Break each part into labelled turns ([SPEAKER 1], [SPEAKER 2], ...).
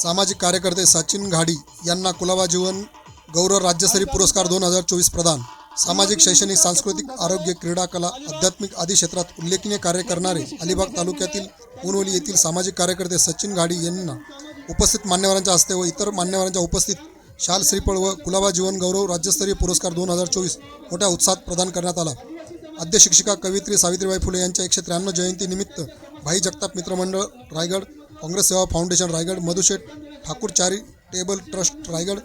[SPEAKER 1] सामाजिक कार्यकर्ते सचिन घाडी यांना कुलाबा जीवन गौरव राज्यस्तरीय पुरस्कार दोन हजार चोवीस प्रदान. सामाजिक शैक्षणिक सांस्कृतिक आरोग्य क्रीडा कला आध्यात्मिक आदी क्षेत्रात उल्लेखनीय कार्य करणारे अलिबाग तालुक्यातील उनवली येथील सामाजिक कार्यकर्ते सचिन घाडी यांना उपस्थित मान्यवरांच्या हस्ते व इतर मान्यवरांच्या उपस्थित शाल श्रीफळ व कुलाबा जीवन गौरव राज्यस्तरीय पुरस्कार दोन हजार चोवीस मोठ्या उत्साहात प्रदान करण्यात आला. आद्य शिक्षिका कवित्री सावित्रीबाई फुले यांच्या एकशे त्र्याण्णव जयंतीनिमित्त भाई जगताप मित्रमंडळ Raigad Congress Seva foundation Raigad Madhusheth Thakur charitable trust Raigad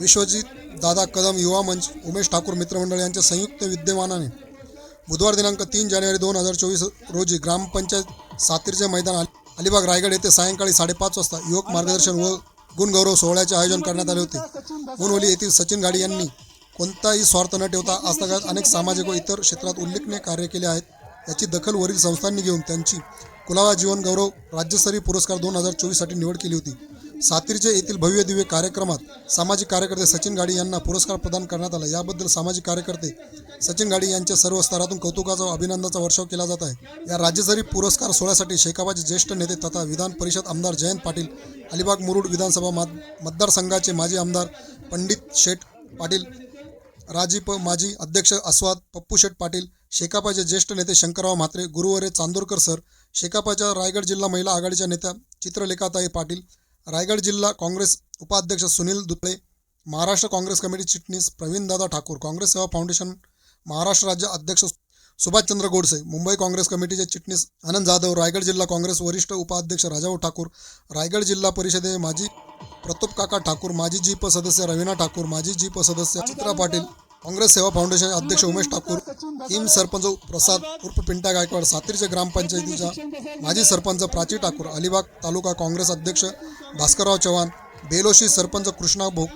[SPEAKER 1] Vishwajit Dada Kadam युवा मंच उमेश ठाकूर मित्रमंडळ यांच्या संयुक्त विद्यमानाने बुधवार दिनांक तीन जानेवारी दोन हजार चोवीस रोजी ग्रामपंचायत सातीरचे मैदान अलिबाग रायगड येथे सायंकाळी साडेपाच वाजता युवक मार्गदर्शन व गुणगौरव सोहळ्याचे आयोजन करण्यात आले होते. गुणवली येथील सचिन गाडी यांनी कोणताही स्वार्थ न ठेवता आजतागायत अनेक सामाजिक व इतर क्षेत्रात उल्लेखनीय कार्य केले आहेत. याची दखल वरील संस्थांनी घेऊन त्यांची कुलावा जीवन गौरव राज्यस्तरीय पुरस्कार दोन हजार चोवीससाठी निवड केली होती. सातीरचे येथील भव्य दिव्य कार्यक्रमात सामाजिक कार्यकर्ते सचिन गाडी यांना पुरस्कार प्रदान करण्यात आला. याबद्दल सामाजिक कार्यकर्ते सचिन गाडी यांच्या सर्व स्तरातून कौतुकाचा व अभिनंदनाचा वर्षाव केला जात आहे. या राज्यस्तरीय पुरस्कार सोहळ्यासाठी शेकाबाचे ज्येष्ठ नेते तथा विधान परिषद आमदार जयंत पाटील अलिबाग मुरुड विधानसभा मतदारसंघाचे माजी आमदार पंडित शेठ पाटील राजीप माजी अध्यक्ष अस्वाद पप्पू शेठ पाटील शेकापाचे ज्येष्ठ नेते शंकरराव म्हात्रे गुरुवरे चांदोरकर सर शेकापाच्या रायगड जिल्हा महिला आघाडीच्या नेत्या चित्रलेखाताई पाटील रायगड जिल्हा काँग्रेस उपाध्यक्ष सुनील दुतळे महाराष्ट्र काँग्रेस कमिटी चिटणीस प्रवीणदादा ठाकूर काँग्रेस सेवा फाउंडेशन महाराष्ट्र राज्य अध्यक्ष सुभाषचंद्र गोडसे मुंबई काँग्रेस कमिटीचे चिटणीस आनंद जाधव रायगड जिल्हा काँग्रेस वरिष्ठ उपाध्यक्ष राजाभाऊ ठाकूर रायगड जिल्हा परिषदे माजी प्रतोप काका ठाकूर माजी जीप सदस्य रवीना ठाकूर माजी जीप सदस्य चित्रा पाटील काँग्रेस सेवा फाउंडेशन अध्यक्ष उमेश ठाकूर हिम सरपंच प्रसाद उर्फ पिंटा गायकवाड सातीरचे ग्रामपंचायतीच्या माजी सरपंच प्राची ठाकूर अलिबाग तालुका काँग्रेस अध्यक्ष भास्करराव चव्हाण बेलोशी सरपंच कृष्णा भोप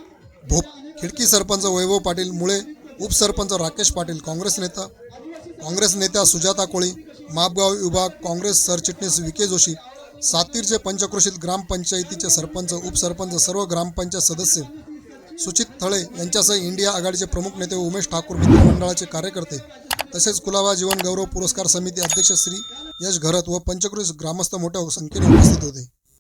[SPEAKER 1] भोप खिडकी सरपंच वैभव पाटील मुळे उपसरपंच राकेश पाटील काँग्रेस नेता काँग्रेस नेत्या सुजाता कोळी मापगाव विभाग काँग्रेस सरचिटणीस विके जोशी सातीरचे पंचक्रोशीत ग्रामपंचायतीचे सरपंच उपसरपंच सर्व ग्रामपंचायत सदस्य सुचित थळे यांच्यासह इंडिया आघाडीचे प्रमुख नेते उमेश ठाकूर मित्रमंडळाचे कार्यकर्ते तसेच कुलाबा जीवन गौरव पुरस्कार समिती अध्यक्ष श्री यश घरत व पंचक्रोश ग्रामस्थ मोठ्या संख्येने उपस्थित होते.